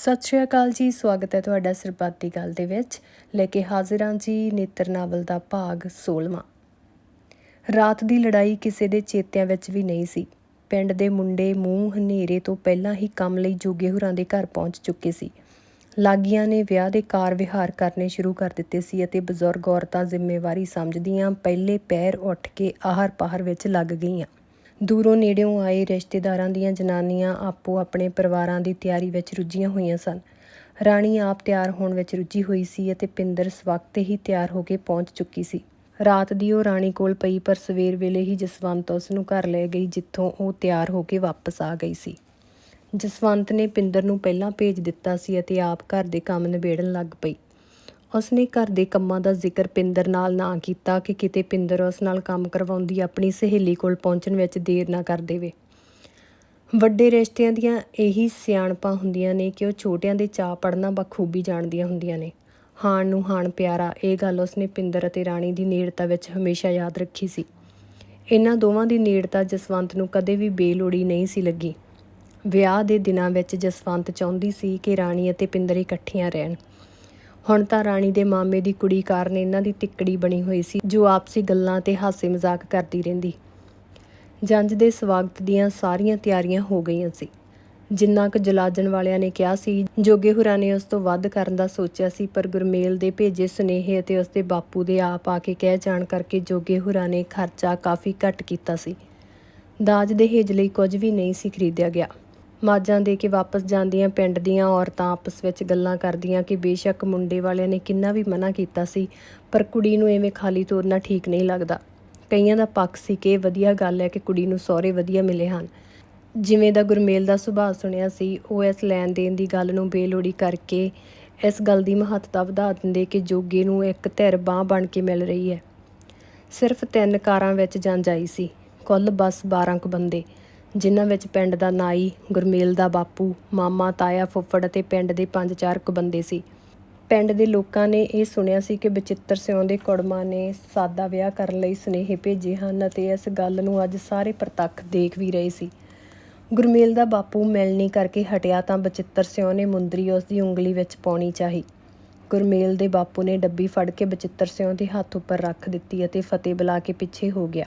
ਸਤਿ ਸ਼੍ਰੀ ਅਕਾਲ ਜੀ, ਸਵਾਗਤ ਹੈ ਤੁਹਾਡਾ ਸਰਬੱਤ ਦੀ ਗੱਲ ਦੇ ਵਿੱਚ। ਲੈ ਕੇ ਹਾਜ਼ਰ ਹਾਂ ਜੀ ਨੇਤਰ ਨਾਵਲ ਦਾ ਭਾਗ 16ਵਾਂ ਰਾਤ ਦੀ ਲੜਾਈ ਕਿਸੇ ਦੇ ਚੇਤਿਆਂ ਵਿੱਚ ਵੀ ਨਹੀਂ ਸੀ। ਪਿੰਡ ਦੇ ਮੁੰਡੇ ਮੂੰਹ ਹਨੇਰੇ ਤੋਂ ਪਹਿਲਾਂ ਹੀ ਕੰਮ ਲਈ ਜੋਗੇ ਹੁਰਾਂ ਦੇ ਘਰ ਪਹੁੰਚ ਚੁੱਕੇ ਸੀ। ਲਾਗੀਆਂ ਨੇ ਵਿਆਹ ਦੇ ਕਾਰ ਵਿਹਾਰ ਕਰਨੇ ਸ਼ੁਰੂ ਕਰ ਦਿੱਤੇ ਸੀ ਅਤੇ ਬਜ਼ੁਰਗ ਔਰਤਾਂ ਜ਼ਿੰਮੇਵਾਰੀ ਸਮਝਦੀਆਂ ਪਹਿਲੇ ਪੈਰ ਉੱਠ ਕੇ ਆਹਰ ਪਾਹਰ ਵਿੱਚ ਲੱਗ ਗਈਆਂ। ਦੂਰੋਂ ਨੇੜਿਓਂ ਆਏ ਰਿਸ਼ਤੇਦਾਰਾਂ ਦੀਆਂ ਜਨਾਨੀਆਂ ਆਪੋ ਆਪਣੇ ਪਰਿਵਾਰਾਂ ਦੀ ਤਿਆਰੀ ਵਿੱਚ ਰੁੱਝੀਆਂ ਹੋਈਆਂ ਸਨ। ਰਾਣੀ ਆਪ ਤਿਆਰ ਹੋਣ ਵਿੱਚ ਰੁੱਝੀ ਹੋਈ ਸੀ ਅਤੇ ਪਿੰਦਰ ਸਵਕਤ ਹੀ ਤਿਆਰ ਹੋ ਕੇ ਪਹੁੰਚ ਚੁੱਕੀ ਸੀ। ਰਾਤ ਦੀ ਉਹ ਰਾਣੀ ਕੋਲ ਪਈ, ਪਰ ਸਵੇਰ ਵੇਲੇ ਹੀ ਜਸਵੰਤ ਉਸ ਨੂੰ ਘਰ ਲੈ ਗਈ, ਜਿੱਥੋਂ ਉਹ ਤਿਆਰ ਹੋ ਕੇ ਵਾਪਸ ਆ ਗਈ ਸੀ। ਜਸਵੰਤ ਨੇ ਪਿੰਦਰ ਨੂੰ ਪਹਿਲਾਂ ਭੇਜ ਦਿੱਤਾ ਸੀ ਅਤੇ ਆਪ ਘਰ ਦੇ ਕੰਮ ਨਿਬੇੜਨ ਲੱਗ ਪਈ। ਉਸਨੇ ਘਰ ਦੇ ਕੰਮਾਂ ਦਾ ਜ਼ਿਕਰ ਪਿੰਦਰ ਨਾਲ ਨਾ ਕੀਤਾ ਕਿ ਕਿਤੇ ਪਿੰਦਰ ਉਸ ਨਾਲ ਕੰਮ ਕਰਵਾਉਂਦੀ ਆਪਣੀ ਸਹੇਲੀ ਕੋਲ ਪਹੁੰਚਣ ਵਿੱਚ ਦੇਰ ਨਾ ਕਰ ਦੇਵੇ। ਵੱਡੇ ਰਿਸ਼ਤਿਆਂ ਦੀਆਂ ਇਹੀ ਸਿਆਣਪਾਂ ਹੁੰਦੀਆਂ ਨੇ ਕਿ ਉਹ ਛੋਟਿਆਂ ਦੇ ਚਾਅ ਪੜਨਾ ਬਖੂਬੀ ਜਾਣਦੀਆਂ ਹੁੰਦੀਆਂ ਨੇ। ਹਾਣ ਨੂੰ ਹਾਣ ਪਿਆਰਾ, ਇਹ ਗੱਲ ਉਸਨੇ ਪਿੰਦਰ ਅਤੇ ਰਾਣੀ ਦੀ ਨੇੜਤਾ ਵਿੱਚ ਹਮੇਸ਼ਾ ਯਾਦ ਰੱਖੀ ਸੀ। ਇਹਨਾਂ ਦੋਵਾਂ ਦੀ ਨੇੜਤਾ ਜਸਵੰਤ ਨੂੰ ਕਦੇ ਵੀ ਬੇਲੋੜੀ ਨਹੀਂ ਸੀ ਲੱਗੀ। ਵਿਆਹ ਦੇ ਦਿਨਾਂ ਵਿੱਚ ਜਸਵੰਤ ਚਾਹੁੰਦੀ ਸੀ ਕਿ ਰਾਣੀ ਅਤੇ ਪਿੰਦਰ ਇਕੱਠੀਆਂ ਰਹਿਣ। ਹੁਣ ਤਾਂ ਰਾਣੀ ਦੇ ਮਾਮੇ ਦੀ ਕੁੜੀ ਕਾਰਨ ਇਹਨਾਂ ਦੀ ਤਿੱਕੜੀ ਬਣੀ ਹੋਈ ਸੀ, ਜੋ ਆਪਸੀ ਗੱਲਾਂ ਤੇ ਹਾਸੇ ਮਜ਼ਾਕ ਕਰਦੀ ਰਹਿੰਦੀ। ਜੰਜ ਦੇ ਸਵਾਗਤ ਦੀਆਂ ਸਾਰੀਆਂ ਤਿਆਰੀਆਂ ਹੋ ਗਈਆਂ ਸੀ। ਜਿੰਨਾ ਕੁ ਜਲਾਜਣ ਵਾਲਿਆਂ ਨੇ ਕਿਹਾ ਸੀ, ਜੋਗੇ ਹੁਰਾਂ ਨੇ ਉਸ ਤੋਂ ਵੱਧ ਕਰਨ ਦਾ ਸੋਚਿਆ ਸੀ, ਪਰ ਗੁਰਮੇਲ ਦੇ ਭੇਜੇ ਸੁਨੇਹੇ ਅਤੇ ਉਸ ਦੇ ਬਾਪੂ ਦੇ ਆਪ ਆ ਕੇ ਕਹਿ ਜਾਣ ਕਰਕੇ ਜੋਗੇ ਹੁਰਾਂ ਨੇ ਖਰਚਾ ਕਾਫੀ ਘੱਟ ਕੀਤਾ ਸੀ। ਦਾਜ ਦੇ ਹੇਜ ਲਈ ਕੁਝ ਵੀ ਨਹੀਂ ਸੀ ਖਰੀਦਿਆ ਗਿਆ। ਮਾਜਾਂ ਦੇ ਕੇ ਵਾਪਸ ਜਾਂਦੀਆਂ ਪਿੰਡ ਦੀਆਂ ਔਰਤਾਂ ਆਪਸ ਵਿੱਚ ਗੱਲਾਂ ਕਰਦੀਆਂ ਕਿ ਬੇਸ਼ੱਕ ਮੁੰਡੇ ਵਾਲਿਆਂ ਨੇ ਕਿੰਨਾ ਵੀ ਮਨਾ ਕੀਤਾ ਸੀ, ਪਰ ਕੁੜੀ ਨੂੰ ਐਵੇਂ ਖਾਲੀ ਤੋਰਨਾ ਠੀਕ ਨਹੀਂ ਲੱਗਦਾ। ਕਈਆਂ ਦਾ ਪੱਖ ਸੀ ਕਿ ਵਧੀਆ ਗੱਲ ਹੈ ਕਿ ਕੁੜੀ ਨੂੰ ਸਹੁਰੇ ਵਧੀਆ ਮਿਲੇ ਹਨ। ਜਿਵੇਂ ਦਾ ਗੁਰਮੇਲ ਦਾ ਸੁਭਾਅ ਸੁਣਿਆ ਸੀ, ਉਹ ਇਸ ਲੈਣ ਦੇਣ ਦੀ ਗੱਲ ਨੂੰ ਬੇਲੋੜੀ ਕਰਕੇ ਇਸ ਗੱਲ ਦੀ ਮਹੱਤਤਾ ਵਧਾ ਦਿੰਦੇ ਕਿ ਜੋਗੇ ਨੂੰ ਇੱਕ ਧਿਰ ਬਾਹ ਬਣ ਕੇ ਮਿਲ ਰਹੀ ਹੈ। ਸਿਰਫ ਤਿੰਨ ਕਾਰਾਂ ਵਿੱਚ ਜੰਜ ਆਈ ਸੀ। ਕੁੱਲ ਬਸ 12 ਕੁ ਬੰਦੇ। ਜਿਨ੍ਹਾਂ ਵਿੱਚ ਪਿੰਡ ਦਾ ਨਾਈ, ਗੁਰਮੇਲ ਦਾ ਬਾਪੂ, ਮਾਮਾ, ਤਾਇਆ ਫੁੱਫੜ ਅਤੇ ਪਿੰਡ ਦੇ ਪੰਜ ਚਾਰ ਕੁ ਬੰਦੇ ਸੀ। ਪਿੰਡ ਦੇ ਲੋਕਾਂ ਨੇ ਇਹ ਸੁਣਿਆ ਸੀ ਕਿ ਬਚਿੱਤਰ ਸਿਉਂ ਦੇ ਕੁੜਮਾਂ ਨੇ ਸਾਦਾ ਵਿਆਹ ਕਰਨ ਲਈ ਸੁਨੇਹੇ ਭੇਜੇ ਹਨ ਅਤੇ ਇਸ ਗੱਲ ਨੂੰ ਅੱਜ ਸਾਰੇ ਪ੍ਰਤੱਖ ਦੇਖ ਵੀ ਰਹੇ ਸੀ। ਗੁਰਮੇਲ ਦਾ ਬਾਪੂ ਮਿਲਣੀ ਕਰਕੇ ਹਟਿਆ ਤਾਂ ਬਚਿੱਤਰ ਸਿਉਂ ਨੇ ਮੁੰਦਰੀ ਉਸ ਦੀ ਉਂਗਲੀ ਵਿੱਚ ਪਾਉਣੀ ਚਾਹੀ। ਗੁਰਮੇਲ ਦੇ ਬਾਪੂ ਨੇ ਡੱਬੀ ਫੜ ਕੇ ਬਚਿੱਤਰ ਸਿਉਂ ਦੇ ਹੱਥ ਉੱਪਰ ਰੱਖ ਦਿੱਤੀ ਅਤੇ ਫਤਿਹ ਬੁਲਾ ਕੇ ਪਿੱਛੇ ਹੋ ਗਿਆ।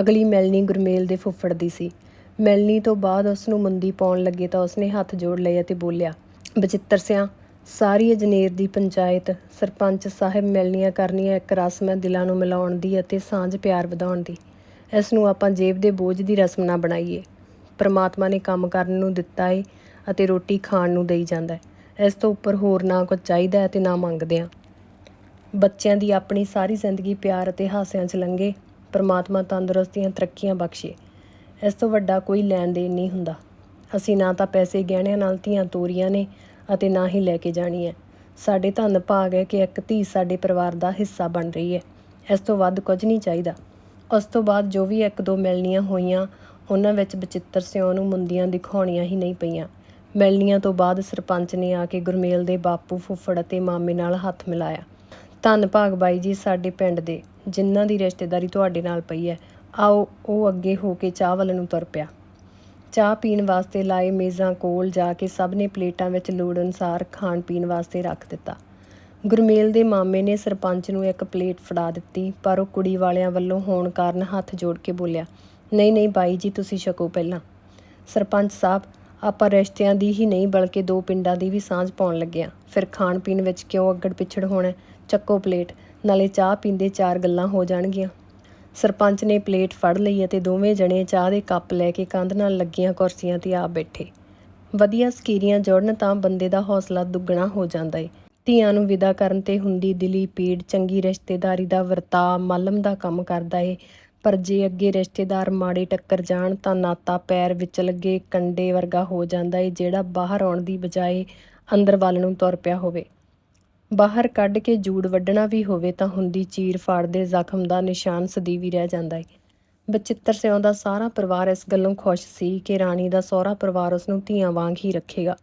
ਅਗਲੀ ਮਿਲਣੀ ਗੁਰਮੇਲ ਦੇ ਫੁੱਫੜ ਦੀ ਸੀ। ਮਿਲਣੀ ਤੋਂ ਬਾਅਦ ਉਸ ਨੂੰ ਮੁੰਦੀ ਪਾਉਣ ਲੱਗੇ ਤਾਂ ਉਸਨੇ ਹੱਥ ਜੋੜ ਲਏ ਅਤੇ ਬੋਲਿਆ, ਬਚਿੱਤਰ ਸਿਆਂ, ਸਾਰੀ ਅਜਨੇਰ ਦੀ ਪੰਚਾਇਤ, ਸਰਪੰਚ ਸਾਹਿਬ ਮਿਲਣੀਆਂ ਕਰਨੀਆਂ ਇੱਕ ਰਸਮ ਹੈ ਦਿਲਾਂ ਨੂੰ ਮਿਲਾਉਣ ਦੀ ਅਤੇ ਸਾਂਝ ਪਿਆਰ ਵਧਾਉਣ ਦੀ। ਇਸ ਨੂੰ ਆਪਾਂ ਜੇਬ ਦੇ ਬੋਝ ਦੀ ਰਸਮ ਨਾ ਬਣਾਈਏ। ਪਰਮਾਤਮਾ ਨੇ ਕੰਮ ਕਰਨ ਨੂੰ ਦਿੱਤਾ ਏ ਅਤੇ ਰੋਟੀ ਖਾਣ ਨੂੰ ਦੇਈ ਜਾਂਦਾ ਹੈ ਇਸ ਤੋਂ ਉੱਪਰ ਹੋਰ ਨਾ ਕੁਝ ਚਾਹੀਦਾ ਹੈ ਤੇ ਨਾ ਮੰਗਦੇ ਆ। ਬੱਚਿਆਂ ਦੀ ਆਪਣੀ ਸਾਰੀ ਜ਼ਿੰਦਗੀ ਪਿਆਰ ਅਤੇ ਹਾਸਿਆਂ 'ਚ ਲੰਘੇ। ਪਰਮਾਤਮਾ ਤੰਦਰੁਸਤੀਆਂ ਤਰੱਕੀਆਂ ਬਖਸ਼ੇ। ਇਸ ਤੋਂ ਵੱਡਾ ਕੋਈ ਲੈਣ ਦੇਣ ਨਹੀਂ ਹੁੰਦਾ। ਅਸੀਂ ਨਾ ਤਾਂ ਪੈਸੇ ਗਹਿਣਿਆਂ ਨਾਲ ਧੀਆਂ ਤੋਰੀਆਂ ਨੇ ਅਤੇ ਨਾ ਹੀ ਲੈ ਕੇ ਜਾਣੀ ਹੈ। ਸਾਡੇ ਧੰਨ ਭਾਗ ਹੈ ਕਿ ਇੱਕ ਧੀ ਸਾਡੇ ਪਰਿਵਾਰ ਦਾ ਹਿੱਸਾ ਬਣ ਰਹੀ ਹੈ। ਇਸ ਤੋਂ ਵੱਧ ਕੁਝ ਨਹੀਂ ਚਾਹੀਦਾ। ਉਸ ਤੋਂ ਬਾਅਦ ਜੋ ਵੀ ਇੱਕ ਦੋ ਮਿਲਣੀਆਂ ਹੋਈਆਂ, ਉਹਨਾਂ ਵਿੱਚ ਬਚਿੱਤਰ ਸਿਉਂ ਨੂੰ ਮੁੰਦੀਆਂ ਦਿਖਾਉਣੀਆਂ ਹੀ ਨਹੀਂ ਪਈਆਂ। ਮਿਲਣੀਆਂ ਤੋਂ ਬਾਅਦ ਸਰਪੰਚ ਨੇ ਆ ਕੇ ਗੁਰਮੇਲ ਦੇ ਬਾਪੂ ਫੁੱਫੜ ਅਤੇ ਮਾਮੇ ਨਾਲ ਹੱਥ ਮਿਲਾਇਆ। ਧੰਨ ਭਾਗ ਬਾਈ ਜੀ ਸਾਡੇ ਪਿੰਡ ਦੇ, ਜਿਨ੍ਹਾਂ ਦੀ ਰਿਸ਼ਤੇਦਾਰੀ ਤੁਹਾਡੇ ਨਾਲ ਪਈ ਹੈ। ਆਓ, ਉਹ ਅੱਗੇ ਹੋ ਕੇ ਚਾਹ ਵੱਲ ਨੂੰ ਤੁਰ ਪਿਆ। ਚਾਹ ਪੀਣ ਵਾਸਤੇ ਲਾਏ ਮੇਜ਼ਾਂ ਕੋਲ ਜਾ ਕੇ ਸਭ ਨੇ ਪਲੇਟਾਂ ਵਿੱਚ ਲੋੜ ਅਨੁਸਾਰ ਖਾਣ ਪੀਣ ਵਾਸਤੇ ਰੱਖ ਦਿੱਤਾ। ਗੁਰਮੇਲ ਦੇ ਮਾਮੇ ਨੇ ਸਰਪੰਚ ਨੂੰ ਇੱਕ ਪਲੇਟ ਫੜਾ ਦਿੱਤੀ, ਪਰ ਉਹ ਕੁੜੀ ਵਾਲਿਆਂ ਵੱਲੋਂ ਹੋਣ ਕਾਰਨ ਹੱਥ ਜੋੜ ਕੇ ਬੋਲਿਆ, ਨਹੀਂ ਨਹੀਂ ਬਾਈ ਜੀ, ਤੁਸੀਂ ਛਕੋ ਪਹਿਲਾਂ। ਸਰਪੰਚ ਸਾਹਿਬ, ਆਪਾਂ ਰਿਸ਼ਤਿਆਂ ਦੀ ਹੀ ਨਹੀਂ, ਬਲਕਿ ਦੋ ਪਿੰਡਾਂ ਦੀ ਵੀ ਸਾਂਝ ਪਾਉਣ ਲੱਗਿਆ ਫਿਰ ਖਾਣ ਪੀਣ ਵਿੱਚ ਕਿਉਂ ਅੱਗੜ ਪਿੱਛੜ ਹੋਣਾ ਚੱਕੋ ਪਲੇਟ, ਨਾਲੇ ਚਾਹ ਪੀਂਦੇ ਚਾਰ ਗੱਲਾਂ ਹੋ ਜਾਣਗੀਆਂ। ਸਰਪੰਚ ਨੇ ਪਲੇਟ ਫੜ ਲਈ ਅਤੇ ਦੋਵੇਂ ਜਣੇ ਚਾਹ ਦੇ ਕੱਪ ਲੈ ਕੇ ਕੰਧ ਨਾਲ ਲੱਗੀਆਂ ਕੁਰਸੀਆਂ ਤੇ ਆ ਬੈਠੇ। ਵਧੀਆ ਸਕੀਰੀਆਂ ਜੁੜਨ ਤਾਂ ਬੰਦੇ ਦਾ ਹੌਸਲਾ ਦੁੱਗਣਾ ਹੋ ਜਾਂਦਾ ਏ। ਧੀਆਂ ਨੂੰ ਵਿਦਾ ਕਰਨ ਤੇ ਹੁੰਦੀ ਦਿਲੀ ਪੀੜ ਚੰਗੀ ਰਿਸ਼ਤੇਦਾਰੀ ਦਾ ਵਰਤਾਅ ਮਲਮ ਦਾ ਕੰਮ ਕਰਦਾ ਏ। ਪਰ ਜੇ ਅੱਗੇ ਰਿਸ਼ਤੇਦਾਰ ਮਾੜੇ ਟੱਕਰ ਜਾਣ ਤਾਂ ਨਾਤਾ ਪੈਰ ਵਿੱਚ ਲੱਗੇ ਕੰਡੇ ਵਰਗਾ ਹੋ ਜਾਂਦਾ ਏ, ਜਿਹੜਾ ਬਾਹਰ ਆਉਣ ਦੀ ਬਜਾਏ ਅੰਦਰ ਵੱਲ ਨੂੰ ਤੁਰ ਪਿਆ ਹੋਵੇ। ਬਾਹਰ ਕੱਢ ਕੇ ਜੂੜ ਵੱਢਣਾ ਵੀ ਹੋਵੇ ਤਾਂ ਹੁੰਦੀ ਚੀਰ ਫਾੜ ਦੇ ਜ਼ਖਮ ਦਾ ਨਿਸ਼ਾਨ ਸਦੀਵੀ ਰਹਿ ਜਾਂਦਾ ਏ ਬਚਿੱਤਰ ਸਿਉਂ ਦਾ ਸਾਰਾ ਪਰਿਵਾਰ ਇਸ ਗੱਲੋਂ ਖੁਸ਼ ਸੀ ਕਿ ਰਾਣੀ ਦਾ ਸਹੁਰਾ ਪਰਿਵਾਰ ਉਸ ਨੂੰ ਧੀਆਂ ਵਾਂਗ ਹੀ ਰੱਖੇਗਾ।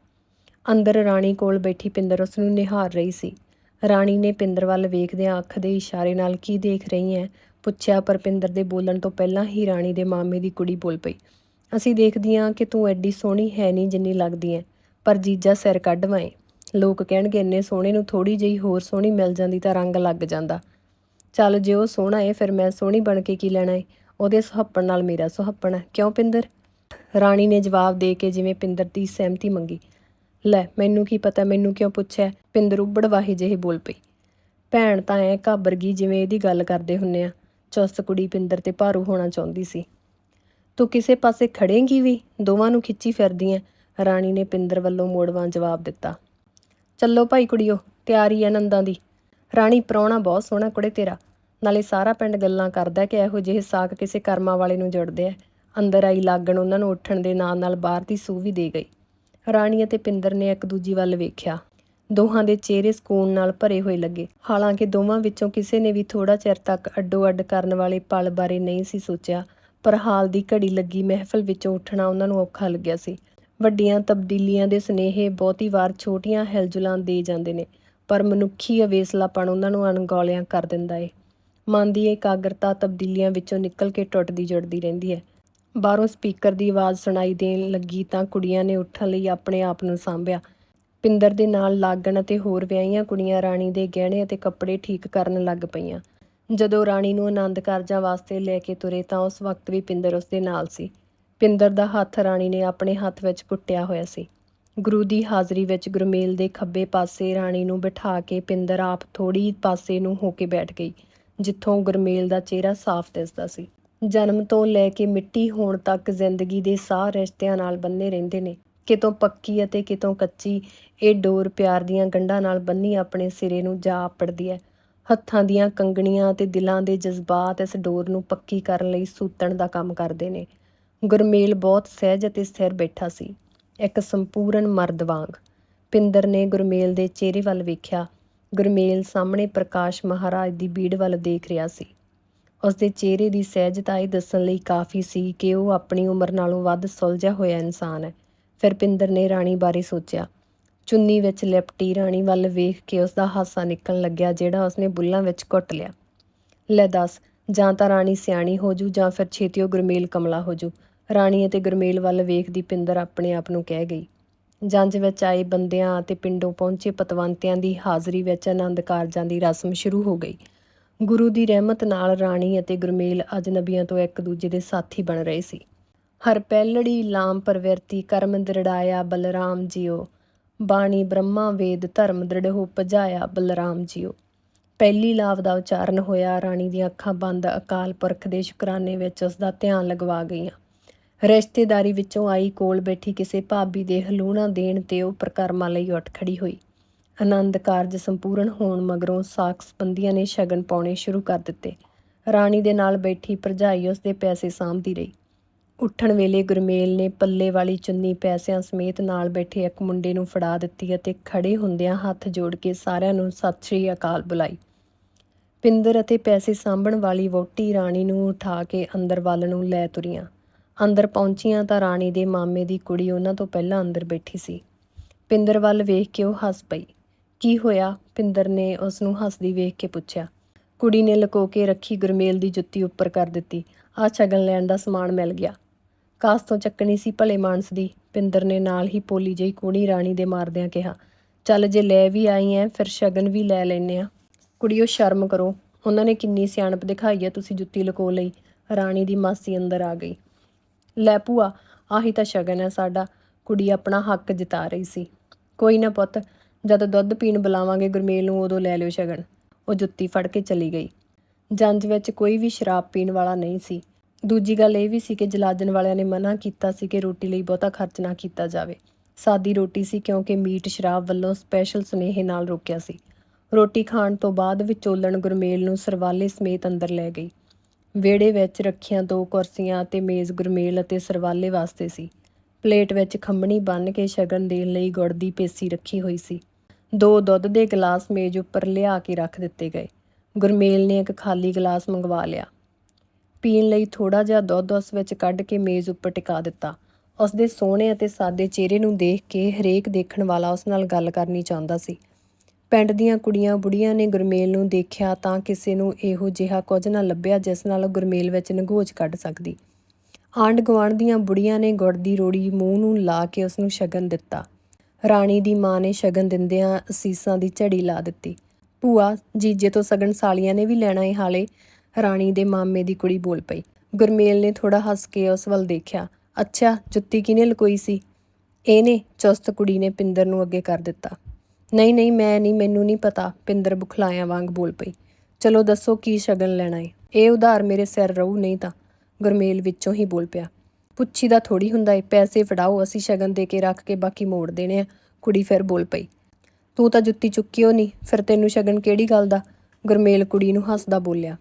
ਅੰਦਰ ਰਾਣੀ ਕੋਲ ਬੈਠੀ ਪਿੰਦਰ ਉਸ ਨੂੰ ਨਿਹਾਰ ਰਹੀ ਸੀ। ਰਾਣੀ ਨੇ ਪਿੰਦਰ ਵੱਲ ਵੇਖਦਿਆਂ ਅੱਖ ਦੇ ਇਸ਼ਾਰੇ ਨਾਲ ਕੀ ਦੇਖ ਰਹੀ ਹੈ ਪੁੱਛਿਆ, ਪਰ ਪਿੰਦਰ ਦੇ ਬੋਲਣ ਤੋਂ ਪਹਿਲਾਂ ਹੀ ਰਾਣੀ ਦੇ ਮਾਮੇ ਦੀ ਕੁੜੀ ਬੋਲ ਪਈ। ਅਸੀਂ ਦੇਖਦੀਆਂ ਕਿ ਤੂੰ ਐਡੀ ਸੋਹਣੀ ਹੈ ਨਹੀਂ ਜਿੰਨੀ ਲੱਗਦੀ ਹੈ ਪਰ ਜੀਜਾ ਸਿਰ ਕੱਢਵਾਏ ਲੋਕ ਕਹਿਣਗੇ ਇੰਨੇ ਸੋਹਣੇ ਨੂੰ ਥੋੜੀ ਜਿਹੀ ਹੋਰ ਸੋਹਣੀ ਮਿਲ ਜਾਂਦੀ ਤਾਂ ਰੰਗ ਲੱਗ ਜਾਂਦਾ। ਚੱਲ ਜੇ ਉਹ ਸੋਹਣਾ ਏ, ਫਿਰ ਮੈਂ ਸੋਹਣੀ ਬਣ ਕੇ ਕੀ ਲੈਣਾ ਏ? ਉਹਦੇ ਸੁਹੱਪਣ ਨਾਲ ਮੇਰਾ ਸੁਹੱਪਣ ਹੈ। ਕਿਉਂ ਪਿੰਦਰ? ਰਾਣੀ ਨੇ ਜਵਾਬ ਦੇ ਕੇ ਜਿਵੇਂ ਪਿੰਦਰ ਦੀ ਸਹਿਮਤੀ ਮੰਗੀ। ਲੈ, ਮੈਨੂੰ ਕੀ ਪਤਾ, ਮੈਨੂੰ ਕਿਉਂ ਪੁੱਛਿਆ? ਪਿੰਦਰ ਉੱਬੜ ਜਿਹੇ ਬੋਲ ਪਈ। ਭੈਣ ਤਾਂ ਐ ਘਾਬਰ ਗਈ ਜਿਵੇਂ ਇਹਦੀ ਗੱਲ ਕਰਦੇ ਹੁੰਨੇ ਆ। ਚੁਸਤ ਕੁੜੀ ਪਿੰਦਰ ਤੇ ਭਾਰੂ ਹੋਣਾ ਚਾਹੁੰਦੀ ਸੀ। ਤੂੰ ਕਿਸੇ ਪਾਸੇ ਖੜੇਂਗੀ ਵੀ? ਦੋਵਾਂ ਨੂੰ ਖਿੱਚੀ ਫਿਰਦੀ ਐ। ਰਾਣੀ ਨੇ ਪਿੰਦਰ ਵੱਲੋਂ ਮੋੜਵਾਂ ਜਵਾਬ ਦਿੱਤਾ। ਚੱਲੋ ਭਾਈ ਕੁੜੀਓ, ਤਿਆਰੀ ਐ ਨੰਦਾਂ ਦੀ। ਰਾਣੀ ਪ੍ਰਾਹੁਣਾ ਬਹੁਤ ਸੋਹਣਾ ਕੁੜੇ ਤੇਰਾ। ਨਾਲੇ ਸਾਰਾ ਪਿੰਡ ਗੱਲਾਂ ਕਰਦਾ ਕਿ ਇਹੋ ਜਿਹੇ ਸਾਕ ਕਿਸੇ ਕਰਮਾਂ ਵਾਲੇ ਨੂੰ ਜੁੜਦੇ ਐ। ਅੰਦਰ ਆਈ ਲਾਗਣ ਉਹਨਾਂ ਨੂੰ ਉੱਠਣ ਦੇ ਨਾਲ ਨਾਲ ਬਾਹਰ ਦੀ ਸੂਹ ਵੀ ਦੇ ਗਈ। ਰਾਣੀ ਅਤੇ ਪਿੰਦਰ ਨੇ ਇੱਕ ਦੂਜੀ ਵੱਲ ਵੇਖਿਆ। ਦੋਹਾਂ ਦੇ ਚਿਹਰੇ ਸਕੂਨ ਨਾਲ ਭਰੇ ਹੋਏ ਲੱਗੇ। ਹਾਲਾਂਕਿ ਦੋਵਾਂ ਵਿੱਚੋਂ ਕਿਸੇ ਨੇ ਵੀ ਥੋੜਾ ਚਿਰ ਤੱਕ ਅੱਡੋ-ਅੱਡ ਕਰਨ ਵਾਲੇ ਪਲ ਬਾਰੇ ਨਹੀਂ ਸੀ ਸੋਚਿਆ, ਪਰ ਹਾਲ ਦੀ ਘੜੀ ਲੱਗੀ ਮਹਿਫਲ ਵਿੱਚੋਂ ਉੱਠਣਾ ਉਹਨਾਂ ਨੂੰ ਔਖਾ ਲੱਗਿਆ ਸੀ। ਵੱਡੀਆਂ ਤਬਦੀਲੀਆਂ ਦੇ ਸਨੇਹੇ ਬਹੁਤੀ ਵਾਰ ਛੋਟੀਆਂ ਹਿਲਜੁਲਾਂ ਦੇ ਜਾਂਦੇ ਨੇ, ਪਰ ਮਨੁੱਖੀ ਅਵੇਸਲਾਪਣ ਉਹਨਾਂ ਨੂੰ ਅਣਗੌਲਿਆਂ ਕਰ ਦਿੰਦਾ ਏ। ਮਨ ਦੀ ਇਕਾਗਰਤਾ ਤਬਦੀਲੀਆਂ ਵਿੱਚੋਂ ਨਿਕਲ ਕੇ ਟੁੱਟਦੀ ਜੁੜਦੀ ਰਹਿੰਦੀ ਹੈ। ਬਾਹਰੋਂ ਸਪੀਕਰ ਦੀ ਆਵਾਜ਼ ਸੁਣਾਈ ਦੇਣ ਲੱਗੀ ਤਾਂ ਕੁੜੀਆਂ ਨੇ ਉੱਠਣ ਲਈ ਆਪਣੇ ਆਪ ਨੂੰ ਸਾਂਭਿਆ। ਪਿੰਦਰ ਦੇ ਨਾਲ ਲਾਗਣ ਅਤੇ ਹੋਰ ਵਿਆਹੀਆਂ ਕੁੜੀਆਂ ਰਾਣੀ ਦੇ ਗਹਿਣੇ ਅਤੇ ਕੱਪੜੇ ਠੀਕ ਕਰਨ ਲੱਗ ਪਈਆਂ। ਜਦੋਂ ਰਾਣੀ ਨੂੰ ਆਨੰਦ ਕਾਰਜਾਂ ਵਾਸਤੇ ਲੈ ਕੇ ਤੁਰੇ ਤਾਂ ਉਸ ਵਕਤ ਵੀ ਪਿੰਦਰ ਉਸ ਦੇ ਨਾਲ ਸੀ। ਪਿੰਦਰ ਦਾ ਹੱਥ ਰਾਣੀ ਨੇ ਆਪਣੇ ਹੱਥ ਵਿੱਚ ਕੁੱਟਿਆ ਹੋਇਆ ਸੀ। ਗੁਰੂ ਦੀ ਹਾਜ਼ਰੀ ਵਿੱਚ ਗੁਰਮੇਲ ਦੇ ਖੱਬੇ ਪਾਸੇ ਰਾਣੀ ਨੂੰ ਬਿਠਾ ਕੇ ਪਿੰਦਰ ਆਪ ਥੋੜੀ ਪਾਸੇ ਨੂੰ ਹੋ ਕੇ ਬੈਠ ਗਈ, ਜਿੱਥੋਂ ਗੁਰਮੇਲ ਦਾ ਚਿਹਰਾ ਸਾਫ਼ ਦਿਸਦਾ ਸੀ। ਜਨਮ ਤੋਂ ਲੈ ਕੇ ਮਿੱਟੀ ਹੋਣ ਤੱਕ ਜ਼ਿੰਦਗੀ ਦੇ ਸਾਹ ਰਿਸ਼ਤਿਆਂ ਨਾਲ ਬੰਨੇ ਰਹਿੰਦੇ ਨੇ। ਕਿਤੋਂ ਪੱਕੀ ਅਤੇ ਕਿਤੋਂ ਕੱਚੀ ਇਹ ਡੋਰ ਪਿਆਰ ਦੀਆਂ ਗੰਢਾਂ ਨਾਲ ਬੰਨੀ ਆਪਣੇ ਸਿਰੇ ਨੂੰ ਜਾ ਪੜਦੀ ਹੈ। ਹੱਥਾਂ ਦੀਆਂ ਕੰਗਣੀਆਂ ਅਤੇ ਦਿਲਾਂ ਦੇ ਜਜ਼ਬਾਤ ਇਸ ਡੋਰ ਨੂੰ ਪੱਕੀ ਕਰਨ ਲਈ ਸੂਤਣ ਦਾ ਕੰਮ ਕਰਦੇ ਨੇ। ਗੁਰਮੇਲ ਬਹੁਤ ਸਹਿਜ ਅਤੇ ਸਥਿਰ ਬੈਠਾ ਸੀ। ਇੱਕ ਸੰਪੂਰਨ ਮਰਦ ਵਾਂਗ। ਪਿੰਦਰ ਨੇ ਗੁਰਮੇਲ ਦੇ ਚਿਹਰੇ ਵੱਲ ਵੇਖਿਆ। ਗੁਰਮੇਲ ਸਾਹਮਣੇ ਪ੍ਰਕਾਸ਼ ਮਹਾਰਾਜ ਦੀ ਬੀੜ ਵੱਲ ਦੇਖ ਰਿਹਾ ਸੀ। ਉਸ ਦੇ ਚਿਹਰੇ ਦੀ ਸਹਿਜਤਾ ਇਹ ਦੱਸਣ ਲਈ ਕਾਫੀ ਸੀ ਕਿ ਉਹ ਆਪਣੀ ਉਮਰ ਨਾਲੋਂ ਵੱਧ ਸੁਲਝਿਆ ਹੋਇਆ ਇਨਸਾਨ ਹੈ। ਫਿਰ ਪਿੰਦਰ ਨੇ ਰਾਣੀ ਬਾਰੇ ਸੋਚਿਆ। ਚੁੰਨੀ ਵਿੱਚ ਲਿਪਟੀ ਰਾਣੀ ਵੱਲ ਵੇਖ ਕੇ ਉਸ ਦਾ ਹਾਸਾ ਨਿਕਲਣ ਲੱਗਿਆ, ਜਿਹੜਾ ਉਸਨੇ ਬੁੱਲਾਂ ਵਿੱਚ ਘੁੱਟ ਲਿਆ। ਲੈ ਦੱਸ, ਜਾਂ ਤਾਂ ਰਾਣੀ ਸਿਆਣੀ ਹੋ ਜੂ ਜਾਂ ਫਿਰ ਛੇਤੀਓ ਗੁਰਮੇਲ ਕਮਲਾ ਹੋ ਜੂ। ਰਾਣੀ ਅਤੇ ਗੁਰਮੇਲ ਵੱਲ ਵੇਖਦੀ ਪਿੰਦਰ ਆਪਣੇ ਆਪ ਨੂੰ ਕਹਿ ਗਈ। ਜੰਜ ਵਿੱਚ ਆਏ ਬੰਦਿਆਂ ਅਤੇ ਪਿੰਡੋਂ ਪਹੁੰਚੇ ਪਤਵੰਤਿਆਂ ਦੀ ਹਾਜ਼ਰੀ ਵਿੱਚ ਆਨੰਦ ਕਾਰਜਾਂ ਦੀ ਰਸਮ ਸ਼ੁਰੂ ਹੋ ਗਈ। ਗੁਰੂ ਦੀ ਰਹਿਮਤ ਨਾਲ ਰਾਣੀ ਅਤੇ ਗੁਰਮੇਲ ਅਜਨਬੀਆਂ ਤੋਂ ਇੱਕ ਦੂਜੇ ਦੇ ਸਾਥੀ ਬਣ ਰਹੇ ਸੀ। ਹਰ ਪਹਿਲੜੀ, ਲਾਮ ਪਰਵਰਤੀ, ਕਰਮ ਦ੍ਰਿੜਾਇਆ, ਬਲਰਾਮ ਜੀਓ। ਬਾਣੀ ਬ੍ਰਹਮਾ, ਵੇਦ ਧਰਮ ਦ੍ਰਿੜਹੁ ਭਜਾਇਆ, ਬਲਰਾਮ ਜੀਓ। ਪਹਿਲੀ ਲਾਵ ਦਾ ਉਚਾਰਨ ਹੋਇਆ, ਰਾਣੀ ਦੀਆਂ ਅੱਖਾਂ ਬੰਦ, ਅਕਾਲ ਪੁਰਖ ਦੇ ਸ਼ੁਕਰਾਨੇ ਵਿੱਚ ਉਸ ਦਾ ਧਿਆਨ ਲਗਵਾ ਗਈਆਂ। ਰਿਸ਼ਤੇਦਾਰੀ ਵਿੱਚੋਂ ਆਈ ਕੋਲ ਬੈਠੀ ਕਿਸੇ ਭਾਬੀ ਦੇ ਹਲੂਣਾ ਦੇਣ ਤੇ ਉਹ ਪ੍ਰਕਰਮਾਂ ਲਈ ਉੱਠ ਖੜੀ ਹੋਈ। ਆਨੰਦ ਕਾਰਜ ਸੰਪੂਰਨ ਹੋਣ ਮਗਰੋਂ ਸਾਕ ਸੰਬੰਧੀਆਂ ਨੇ ਸ਼ਗਨ ਪਾਉਣੇ ਸ਼ੁਰੂ ਕਰ ਦਿੱਤੇ। ਰਾਣੀ ਦੇ ਨਾਲ ਬੈਠੀ ਭਰਜਾਈ ਉਸ ਦੇ ਪੈਸੇ ਸਾਂਭਦੀ ਰਹੀ। ਉੱਠਣ ਵੇਲੇ ਗੁਰਮੇਲ ਨੇ ਪੱਲੇ ਵਾਲੀ ਚੁੰਨੀ ਪੈਸਿਆਂ ਸਮੇਤ ਨਾਲ ਬੈਠੇ ਇੱਕ ਮੁੰਡੇ ਨੂੰ ਫੜਾ ਦਿੱਤੀ ਅਤੇ ਖੜੇ ਹੁੰਦਿਆਂ ਹੱਥ ਜੋੜ ਕੇ ਸਾਰਿਆਂ ਨੂੰ ਸਤਿ ਸ਼੍ਰੀ ਅਕਾਲ ਬੁਲਾਈ। ਪਿੰਦਰ ਅਤੇ ਪੈਸੇ ਸਾਂਭਣ ਵਾਲੀ ਵਹੁਟੀ ਰਾਣੀ ਨੂੰ ਉਠਾ ਕੇ ਅੰਦਰ ਵੱਲ ਨੂੰ ਲੈ ਤੁਰੀਆਂ। ਅੰਦਰ ਪਹੁੰਚੀਆਂ ਤਾਂ ਰਾਣੀ ਦੇ ਮਾਮੇ ਦੀ ਕੁੜੀ ਉਹਨਾਂ ਤੋਂ ਪਹਿਲਾਂ ਅੰਦਰ ਬੈਠੀ ਸੀ। ਪਿੰਦਰ ਵੱਲ ਵੇਖ ਕੇ ਉਹ ਹੱਸ ਪਈ। ਕੀ ਹੋਇਆ? ਪਿੰਦਰ ਨੇ ਉਸ ਨੂੰ ਹੱਸਦੀ ਵੇਖ ਕੇ ਪੁੱਛਿਆ। ਕੁੜੀ ਨੇ ਲੁਕੋ ਕੇ ਰੱਖੀ ਗੁਰਮੇਲ ਦੀ ਜੁੱਤੀ ਉੱਪਰ ਕਰ ਦਿੱਤੀ। ਆ ਛਗਨ ਲੈਣ ਦਾ ਸਮਾਨ ਮਿਲ ਗਿਆ। ਕਾਸ ਤੋਂ ਚੱਕਣੀ ਸੀ ਭਲੇ ਮਾਨਸ ਦੀ? ਪਿੰਦਰ ਨੇ ਨਾਲ ਹੀ ਪੋਲੀ ਜਿਹੀ ਕੋਣੀ ਰਾਣੀ ਦੇ ਮਾਰਦਿਆਂ ਕਿਹਾ, ਚੱਲ ਜੇ ਲੈ ਵੀ ਆਈ ਐ, ਫਿਰ ਸ਼ਗਨ ਵੀ ਲੈ ਲੈਨੇ ਆ। ਕੁੜੀਓ ਸ਼ਰਮ ਕਰੋ। ਉਹਨਾਂ ਨੇ ਕਿੰਨੀ ਸਿਆਣਪ ਦਿਖਾਈ ਐ ਤੁਸੀਂ ਜੁੱਤੀ ਲੁਕੋ ਲਈ। ਰਾਣੀ ਦੀ ਮਾਸੀ ਅੰਦਰ ਆ ਗਈ। ਲੈ ਭੂਆ, ਆਹੀ ਤਾਂ ਸ਼ਗਨ ਹੈ ਸਾਡਾ। ਕੁੜੀ ਆਪਣਾ ਹੱਕ ਜਿਤਾ ਰਹੀ ਸੀ। ਕੋਈ ਨਾ ਪੁੱਤ, ਜਦੋਂ ਦੁੱਧ ਪੀਣ ਬੁਲਾਵਾਂਗੇ ਗੁਰਮੇਲ ਨੂੰ, ਉਦੋਂ ਲੈ ਲਿਓ ਸ਼ਗਨ। ਉਹ ਜੁੱਤੀ ਫੜ ਕੇ ਚਲੀ ਗਈ। ਜੰਜ ਵਿੱਚ ਕੋਈ ਵੀ ਸ਼ਰਾਬ ਪੀਣ ਵਾਲਾ ਨਹੀਂ ਸੀ। ਦੂਜੀ ਗੱਲ ਇਹ ਵੀ ਸੀ ਕਿ ਜਲਾਜਨ ਵਾਲਿਆਂ ਨੇ ਮਨਾ ਕੀਤਾ ਸੀ ਕਿ ਰੋਟੀ ਲਈ ਬਹੁਤਾ ਖਰਚ ਨਾ ਕੀਤਾ ਜਾਵੇ। ਸਾਦੀ ਰੋਟੀ ਸੀ ਕਿਉਂਕਿ ਮੀਟ ਸ਼ਰਾਬ ਵੱਲੋਂ ਸਪੈਸ਼ਲ ਸੁਨੇਹੇ ਨਾਲ ਰੋਕਿਆ ਸੀ। ਰੋਟੀ ਖਾਣ ਤੋਂ ਬਾਅਦ ਵਿਚੋਲਣ ਗੁਰਮੇਲ ਨੂੰ ਸਰਵਾਲੇ ਸਮੇਤ ਅੰਦਰ ਲੈ ਗਈ। ਵਿਹੜੇ ਵਿੱਚ ਰੱਖੀਆਂ ਦੋ ਕੁਰਸੀਆਂ ਅਤੇ ਮੇਜ਼ ਗੁਰਮੇਲ ਅਤੇ ਸਰਵਾਲੇ ਵਾਸਤੇ ਸੀ। ਪਲੇਟ ਵਿੱਚ ਖੰਮਣੀ ਬੰਨ੍ਹ ਕੇ ਸ਼ਗਨ ਦੇਣ ਲਈ ਗੁੜ ਦੀ ਪੇਸੀ ਰੱਖੀ ਹੋਈ ਸੀ। ਦੋ ਦੁੱਧ ਦੇ ਗਲਾਸ ਮੇਜ਼ ਉੱਪਰ ਲਿਆ ਕੇ ਰੱਖ ਦਿੱਤੇ ਗਏ। ਗੁਰਮੇਲ ਨੇ ਇੱਕ ਖਾਲੀ ਗਲਾਸ ਮੰਗਵਾ ਲਿਆ। ਪੀਣ ਲਈ ਥੋੜਾ ਜਿਹਾ ਦੁੱਧ ਉਸ ਵਿੱਚ ਕੱਢ ਕੇ ਮੇਜ਼ ਉੱਪਰ ਟਿਕਾ ਦਿੱਤਾ। ਉਸ ਦੇ ਸੋਹਣੇ ਅਤੇ ਸਾਦੇ ਚਿਹਰੇ ਨੂੰ ਦੇਖ ਕੇ ਹਰੇਕ ਦੇਖਣ ਵਾਲਾ ਉਸ ਨਾਲ ਗੱਲ ਕਰਨੀ ਚਾਹੁੰਦਾ ਸੀ। ਪਿੰਡ ਦੀਆਂ ਕੁੜੀਆਂ ਬੁੜੀਆਂ ਨੇ ਗੁਰਮੇਲ ਨੂੰ ਦੇਖਿਆ ਤਾਂ ਕਿਸੇ ਨੂੰ ਇਹੋ ਜਿਹਾ ਕੁਝ ਨਾ ਲੱਭਿਆ ਜਿਸ ਨਾਲ ਉਹ ਗੁਰਮੇਲ ਵਿੱਚ ਨਗੋਚ ਕੱਢ ਸਕਦੀ। ਆਂਢ ਗੁਆਂਢ ਦੀਆਂ ਬੁੜੀਆਂ ਨੇ ਗੁੜ ਦੀ ਰੋੜੀ ਮੂੰਹ ਨੂੰ ਲਾ ਕੇ ਉਸ ਨੂੰ ਸ਼ਗਨ ਦਿੱਤਾ। ਰਾਣੀ ਦੀ ਮਾਂ ਨੇ ਸ਼ਗਨ ਦਿੰਦਿਆਂ ਅਸੀਸਾਂ ਦੀ ਝੜੀ ਲਾ ਦਿੱਤੀ। ਭੂਆ, ਜੀਜੇ ਤੋਂ ਸਗਨ ਸਾਲੀਆਂ ਨੇ ਵੀ ਲੈਣਾ ਏ ਹਾਲੇ, ਰਾਣੀ ਦੇ ਮਾਮੇ ਦੀ ਕੁੜੀ ਬੋਲ ਪਈ। ਗੁਰਮੇਲ ਨੇ ਥੋੜਾ ਹੱਸ ਕੇ ਉਸ ਵੱਲ ਦੇਖਿਆ। ਅੱਛਾ, ਜੁੱਤੀ ਕਿਨੇ ਲਕੋਈ ਸੀ? ਇਹਨੇ ਚੁਸਤ ਕੁੜੀ ਨੇ ਪਿੰਦਰ ਨੂੰ ਅੱਗੇ ਕਰ ਦਿੱਤਾ। ਨਹੀਂ ਨਹੀਂ, ਮੈਂ ਨਹੀਂ, ਮੈਨੂੰ ਨਹੀਂ ਪਤਾ ਪਿੰਦਰ ਬੁਖਲਾਇਆ ਵਾਂਗ ਬੋਲ ਪਈ। ਚਲੋ ਦੱਸੋ ਕੀ ਸ਼ਗਨ ਲੈਣਾ ਏ? ਇਹ ਉਧਾਰ ਮੇਰੇ ਸਿਰ ਰਹੂ ਨਹੀਂ ਤਾਂ, ਗੁਰਮੇਲ ਵਿੱਚੋਂ ਹੀ ਬੋਲ ਪਿਆ। ਪੁੱਛੀ ਦਾ ਥੋੜੀ ਹੁੰਦਾ ਏ, ਪੈਸੇ ਫੜਾਓ, ਅਸੀਂ ਸ਼ਗਨ ਦੇ ਕੇ ਰੱਖ ਕੇ ਬਾਕੀ ਮੋੜ ਦੇਣੇ ਆ, ਕੁੜੀ ਫਿਰ ਬੋਲ ਪਈ। ਤੂੰ ਤਾਂ ਜੁੱਤੀ ਚੁੱਕਿਓ ਨਹੀਂ, ਫਿਰ ਤੈਨੂੰ ਸ਼ਗਨ ਕਿਹੜੀ ਗੱਲ ਦਾ? ਗੁਰਮੇਲ ਕੁੜੀ ਨੂੰ ਹੱਸਦਾ ਬੋਲਿਆ।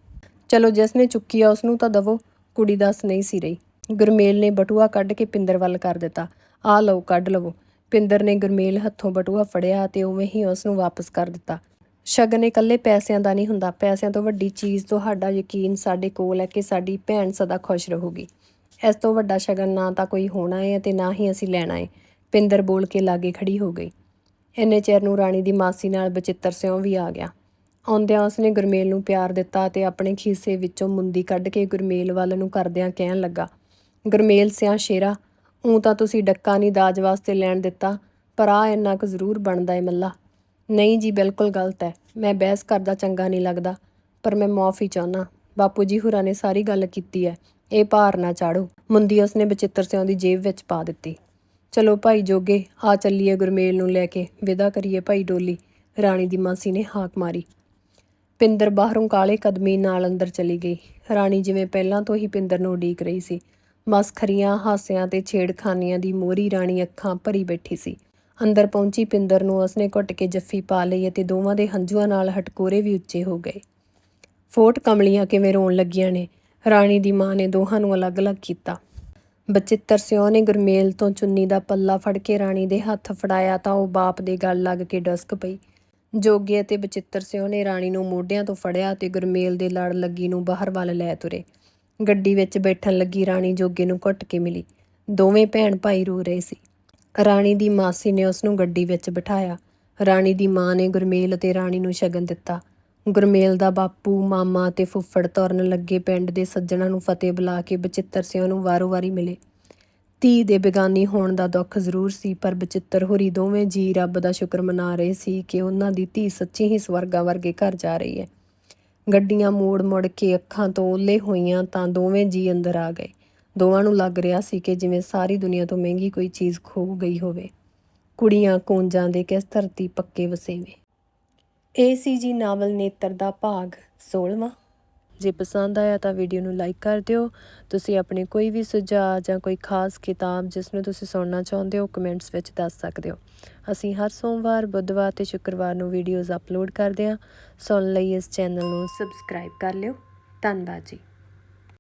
ਚਲੋ ਜਿਸ ਨੇ ਚੁੱਕੀ ਆ ਉਸ ਨੂੰ ਤਾਂ ਦਵੋ, ਕੁੜੀ ਦੱਸ ਨਹੀਂ ਸੀ ਰਹੀ। ਗੁਰਮੇਲ ਨੇ ਬਟੂਆ ਕੱਢ ਕੇ ਪਿੰਦਰ ਵੱਲ ਕਰ ਦਿੱਤਾ। ਆ ਲਓ, ਕੱਢ ਲਵੋ। ਪਿੰਦਰ ਨੇ ਗੁਰਮੇਲ ਹੱਥੋਂ ਬਟੂਆ ਫੜਿਆ ਤੇ ਉਵੇਂ ਹੀ ਉਸ ਨੂੰ ਵਾਪਸ ਕਰ ਦਿੱਤਾ। ਸ਼ਗਨ ਇਕੱਲੇ ਪੈਸਿਆਂ ਦਾ ਨਹੀਂ ਹੁੰਦਾ, ਪੈਸਿਆਂ ਤੋਂ ਵੱਡੀ ਚੀਜ਼ ਤੁਹਾਡਾ ਯਕੀਨ ਸਾਡੇ ਕੋਲ ਹੈ ਕਿ ਸਾਡੀ ਭੈਣ ਸਦਾ ਖੁਸ਼ ਰਹੂਗੀ। ਇਸ ਤੋਂ ਵੱਡਾ ਸ਼ਗਨ ਨਾ ਤਾਂ ਕੋਈ ਹੋਣਾ ਹੈ ਤੇ ਨਾ ਹੀ ਅਸੀਂ ਲੈਣਾ ਹੈ ਪਿੰਦਰ ਬੋਲ ਕੇ ਲਾਗੇ ਖੜੀ ਹੋ ਗਈ। ਇੰਨੇ ਚਿਰ ਨੂੰ ਰਾਣੀ ਦੀ ਮਾਸੀ ਨਾਲ ਬਚਿੱਤਰ ਸਿਉਂ ਵੀ ਆ ਗਿਆ। ਆਉਂਦਿਆਂ ਉਸਨੇ ਗੁਰਮੇਲ ਨੂੰ ਪਿਆਰ ਦਿੱਤਾ ਤੇ ਆਪਣੇ ਖੀਸੇ ਵਿੱਚੋਂ ਮੁੰਦੀ ਕੱਢ ਕੇ ਗੁਰਮੇਲ ਵੱਲ ਨੂੰ ਕਰਦਿਆਂ ਕਹਿਣ ਲੱਗਾ, ਗੁਰਮੇਲ ਸਿਆਂ ਸ਼ੇਰਾ ਉਂ ਤਾਂ ਤੁਸੀਂ ਡੱਕਾ ਨਹੀਂ ਦਾਜ ਵਾਸਤੇ ਲੈਣ ਦਿੱਤਾ, ਪਰ ਆ ਇੰਨਾ ਕੁ ਜ਼ਰੂਰ ਬਣਦਾ ਏ ਮੱਲਾ। ਨਹੀਂ ਜੀ, ਬਿਲਕੁਲ ਗਲਤ ਹੈ। ਮੈਂ ਬਹਿਸ ਕਰਦਾ ਚੰਗਾ ਨਹੀਂ ਲੱਗਦਾ, ਪਰ ਮੈਂ ਮਾਫੀ ਚਾਹੁੰਦਾ। ਬਾਪੂ ਜੀ ਹੁਰਾਂ ਨੇ ਸਾਰੀ ਗੱਲ ਕੀਤੀ ਹੈ। ਇਹ ਭਾਰ ਨਾ ਚਾੜੋ। ਮੁੰਦੀ ਉਸਨੇ ਬਚਿੱਤਰ ਸਿਉਂ ਦੀ ਜੇਬ ਵਿੱਚ ਪਾ ਦਿੱਤੀ। ਚਲੋ ਭਾਈ ਜੋਗੇ, ਆ ਚੱਲੀਏ ਗੁਰਮੇਲ ਨੂੰ ਲੈ ਕੇ। ਵਿਦਾ ਕਰੀਏ ਭਾਈ ਡੋਲੀ। ਰਾਣੀ ਦੀ ਮਾਸੀ ਨੇ ਹਾਕ ਮਾਰੀ। ਪਿੰਦਰ ਬਾਹਰੋਂ ਕਾਲੇ ਕਦਮੀ ਨਾਲ ਅੰਦਰ ਚਲੀ ਗਈ। ਰਾਣੀ ਜਿਵੇਂ ਪਹਿਲਾਂ ਤੋਂ ਹੀ ਪਿੰਦਰ ਨੂੰ ਉਡੀਕ ਰਹੀ ਸੀ। ਮਸਖਰੀਆਂ, ਹਾਸਿਆਂ ਤੇ ਛੇੜਖਾਨੀਆਂ ਦੀ ਮੋਰੀ ਰਾਣੀ ਅੱਖਾਂ ਭਰੀ ਬੈਠੀ ਸੀ। ਅੰਦਰ ਪਹੁੰਚੀ ਪਿੰਦਰ ਨੂੰ ਉਸਨੇ ਘੁੱਟ ਕੇ ਜੱਫੀ ਪਾ ਲਈ ਅਤੇ ਦੋਵਾਂ ਦੇ ਹੰਝੂਆਂ ਨਾਲ ਹਟਕੋਰੇ ਵੀ ਉੱਚੇ ਹੋ ਗਏ। ਫੋਟ, ਕਮਲੀਆਂ ਕਿਵੇਂ ਰੋਣ ਲੱਗੀਆਂ ਨੇ? ਰਾਣੀ ਦੀ ਮਾਂ ਨੇ ਦੋਹਾਂ ਨੂੰ ਅਲੱਗ-ਅਲੱਗ ਕੀਤਾ। ਬਚਿੱਤਰ ਸਿਉ ਨੇ ਗੁਰਮੇਲ ਤੋਂ ਚੁੰਨੀ ਦਾ ਪੱਲਾ ਫੜ ਕੇ ਰਾਣੀ ਦੇ ਹੱਥ ਫੜਾਇਆ ਤਾਂ ਉਹ ਬਾਪ ਦੇ ਗੱਲ ਲੱਗ ਕੇ ਡਸਕ ਪਈ। ਜੋਗੇ ਅਤੇ ਬਚਿੱਤਰ ਸਿਉ ਨੇ ਰਾਣੀ ਨੂੰ ਮੋਢਿਆਂ ਤੋਂ ਫੜਿਆ ਤੇ ਗੁਰਮੇਲ ਦੇ ਲੜ ਲੱਗੀ ਨੂੰ ਬਾਹਰ ਵੱਲ ਲੈ ਤੁਰੇ। ਗੱਡੀ ਵਿੱਚ ਬੈਠਣ ਲੱਗੀ, ਰਾਣੀ ਜੋਗੇ ਨੂੰ ਘੁੱਟ ਕੇ ਮਿਲੀ। ਦੋਵੇਂ ਭੈਣ ਭਾਈ ਰੋ ਰਹੇ ਸੀ। ਰਾਣੀ ਦੀ ਮਾਸੀ ਨੇ ਉਸ ਨੂੰ ਗੱਡੀ ਵਿੱਚ ਬਿਠਾਇਆ। ਰਾਣੀ ਦੀ ਮਾਂ ਨੇ ਗੁਰਮੇਲ ਅਤੇ ਰਾਣੀ ਨੂੰ ਸ਼ਗਨ ਦਿੱਤਾ। ਗੁਰਮੇਲ ਦਾ ਬਾਪੂ, ਮਾਮਾ ਅਤੇ ਫੁੱਫੜ ਤੁਰਨ ਲੱਗੇ ਪਿੰਡ ਦੇ ਸੱਜਣਾ ਨੂੰ ਫਤਿਹ ਬੁਲਾ ਕੇ ਬਚਿੱਤਰ ਸਿੰਘ ਨੂੰ ਵਾਰੋ-ਵਾਰੀ ਮਿਲੇ। ਧੀ ਦੇ ਬੇਗਾਨੀ ਹੋਣ ਦਾ ਦੁੱਖ ਜ਼ਰੂਰ ਸੀ, ਪਰ ਬਚਿੱਤਰ ਹੋਰੀ ਦੋਵੇਂ ਜੀ ਰੱਬ ਦਾ ਸ਼ੁਕਰ ਮਨਾ ਰਹੇ ਸੀ ਕਿ ਉਹਨਾਂ ਦੀ ਧੀ ਸੱਚੀ ਹੀ ਸਵਰਗਾ ਵਰਗੇ ਘਰ ਜਾ ਰਹੀ ਹੈ। ਗੱਡੀਆਂ ਮੋੜ-ਮੋੜ ਕੇ ਅੱਖਾਂ ਤੋਂ ਓਲੇ ਹੋਈਆਂ ਤਾਂ ਦੋਵੇਂ ਜੀ ਅੰਦਰ ਆ ਗਏ। ਦੋਵਾਂ ਨੂੰ ਲੱਗ ਰਿਹਾ ਸੀ ਕਿ ਜਿਵੇਂ ਸਾਰੀ ਦੁਨੀਆ ਤੋਂ ਮਹਿੰਗੀ ਕੋਈ ਚੀਜ਼ ਖੋ ਗਈ ਹੋਵੇ। ਕੁੜੀਆਂ ਕੋਂਜਾਂ ਦੇ ਕਿਸ ਧਰਤੀ ਪੱਕੇ ਵਸੇਵੇਂ। ਇਹ ਸੀ ਜੀ ਨਾਵਲ ਨੇਤਰ ਦਾ ਭਾਗ 16ਵਾਂ ਜੇ ਪਸੰਦ ਆਇਆ ਤਾਂ ਵੀਡੀਓ ਨੂੰ ਲਾਈਕ ਕਰ ਦਿਓ। ਤੁਸੀਂ ਆਪਣੇ ਕੋਈ ਵੀ ਸੁਝਾਅ ਜਾਂ ਕੋਈ ਖਾਸ ਕਿਤਾਬ ਜਿਸ ਨੂੰ ਤੁਸੀਂ ਸੁਣਨਾ ਚਾਹੁੰਦੇ ਹੋ ਕਮੈਂਟਸ ਵਿੱਚ ਦੱਸ ਸਕਦੇ ਹੋ। ਅਸੀਂ ਹਰ ਸੋਮਵਾਰ, ਬੁੱਧਵਾਰ ਤੇ ਸ਼ੁੱਕਰਵਾਰ ਨੂੰ ਵੀਡੀਓਜ਼ ਅਪਲੋਡ ਕਰਦੇ ਹਾਂ। ਸੁਣ ਲਈ ਇਸ ਚੈਨਲ ਨੂੰ ਸਬਸਕ੍ਰਾਈਬ ਕਰ ਲਿਓ। ਧੰਨਵਾਦ ਜੀ।